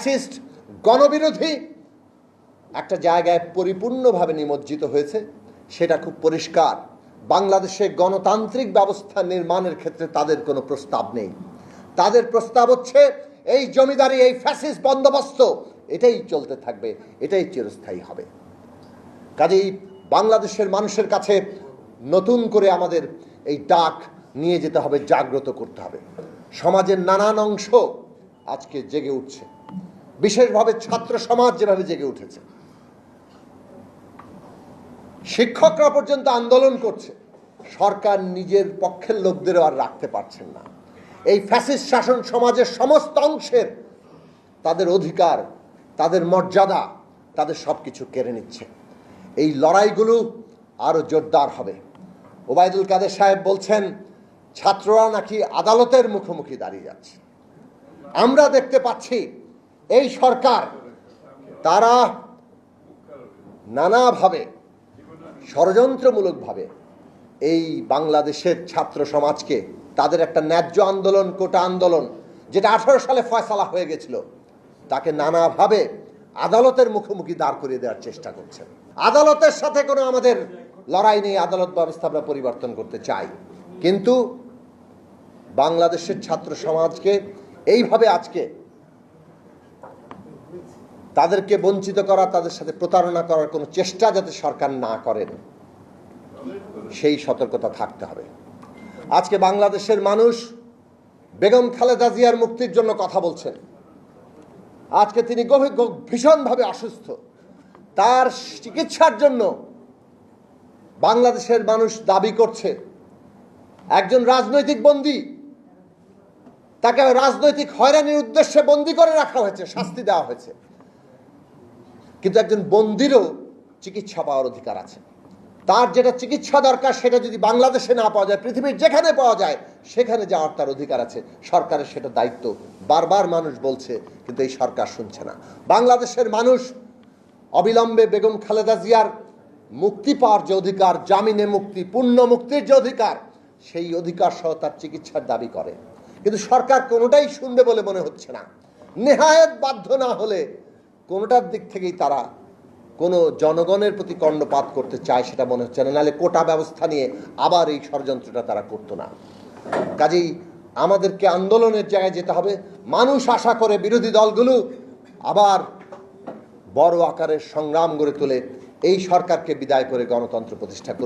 Fascist গণবিরোধী, একটা জায়গায় পরিপূর্ণভাবে নিমজ্জিত হয়েছে, সেটা খুব পরিষ্কার। বাংলাদেশে গণতান্ত্রিক ব্যবস্থা নির্মাণের ক্ষেত্রে তাদের কোনো প্রস্তাব নেই। তাদের প্রস্তাব হচ্ছে, এই জমিদারি, এই ফ্যাসিস্ট বন্দোবস্ত, এটাই চলতে থাকবে, এটাই চিরস্থায়ী হবে। কাজেই বাংলাদেশের মানুষের কাছে নতুন করে আমাদের এই ডাক নিয়ে যেতে হবে, জাগ্রত করতে হবে। সমাজের নানান অংশ আজকে জেগে উঠছে। বিশেষভাবে ছাত্র সমাজ যেভাবে জেগে উঠেছে। শিক্ষকরা পর্যন্ত আন্দোলন করছে। সরকার নিজের পক্ষের লোকদেরও আর রাখতে পারছেন না। এই ফ্যাসিস্ট শাসন সমাজের সমস্ত অংশের তাদের অধিকার, তাদের মর্যাদা, তাদের সব কিছু কেড়ে নিচ্ছে। এই লড়াইগুলো আরও জোরদার হবে। ওবায়দুল কাদের সাহেব বলছেন, ছাত্ররা নাকি আদালতের মুখোমুখি দাঁড়িয়ে যাচ্ছে আমরা দেখতে পাচ্ছি এই সরকার, তারা নানাভাবে, ষড়যন্ত্রমূলকভাবে এই বাংলাদেশের ছাত্র সমাজকে তাদের একটা ন্যায্য আন্দোলন, কোটা আন্দোলন, যেটা আঠারো সালে ফয়সালা হয়ে গেছিল, তাকে নানাভাবে আদালতের মুখোমুখি দাঁড় করিয়ে দেওয়ার চেষ্টা করছেন আদালতের সাথে কোনো আমাদের লড়াই নেই, আদালত ব্যবস্থা আমরা পরিবর্তন করতে চাই। কিন্তু বাংলাদেশের ছাত্র সমাজকে এইভাবে আজকে তাদেরকে বঞ্চিত করা, তাদের সাথে প্রতারণা করার কোনো চেষ্টা যাতে সরকার না করেন, সেই সতর্কতা থাকতে হবে। আজকে বাংলাদেশের মানুষ বেগম খালেদা জিয়ার মুক্তির জন্য কথা বলছেন। আজকে তিনি গভীর ভীষণভাবে অসুস্থ। তার চিকিৎসার জন্য বাংলাদেশের মানুষ দাবি করছে। একজন রাজনৈতিক বন্দী, তাকে রাজনৈতিক হয়রানির উদ্দেশ্যে বন্দী করে রাখা হয়েছে, শাস্তি দেওয়া হয়েছে। কিন্তু একজন বন্দিরও চিকিৎসা পাওয়ার অধিকার আছে। তার যেটা চিকিৎসা দরকার, সেটা যদি বাংলাদেশে না পাওয়া যায়, পৃথিবীর যেখানে পাওয়া যায়, সেখানে যাওয়ার তার অধিকার আছে। সরকারের সেটা দায়িত্ব। বারবার মানুষ বলছে, কিন্তু এই সরকার শুনছে না। বাংলাদেশের মানুষ অবিলম্বে বেগম খালেদা জিয়ার মুক্তি পাওয়ার যে অধিকার, জামিনে মুক্তি, পূর্ণ মুক্তির যে অধিকার, সেই অধিকার সহ তার চিকিৎসার দাবি করে। কিন্তু সরকার কোনোটাই শুনবে বলে মনে হচ্ছে না। নেহায়ত বাধ্য না হলে কোনোটার দিক থেকেই তারা কোনো জনগণের প্রতি কর্ণপাত করতে চায় সেটা মনে হচ্ছে না। নাহলে কোটা ব্যবস্থা নিয়ে আবার এই ষড়যন্ত্রটা তারা করতো না। কাজেই আমাদেরকে আন্দোলনের জায়গায় যেতে হবে। মানুষ আশা করে বিরোধী দলগুলো আবার বড় আকারের সংগ্রাম গড়ে তোলে। এই সরকারকে বিদায় করে গণতন্ত্র প্রতিষ্ঠা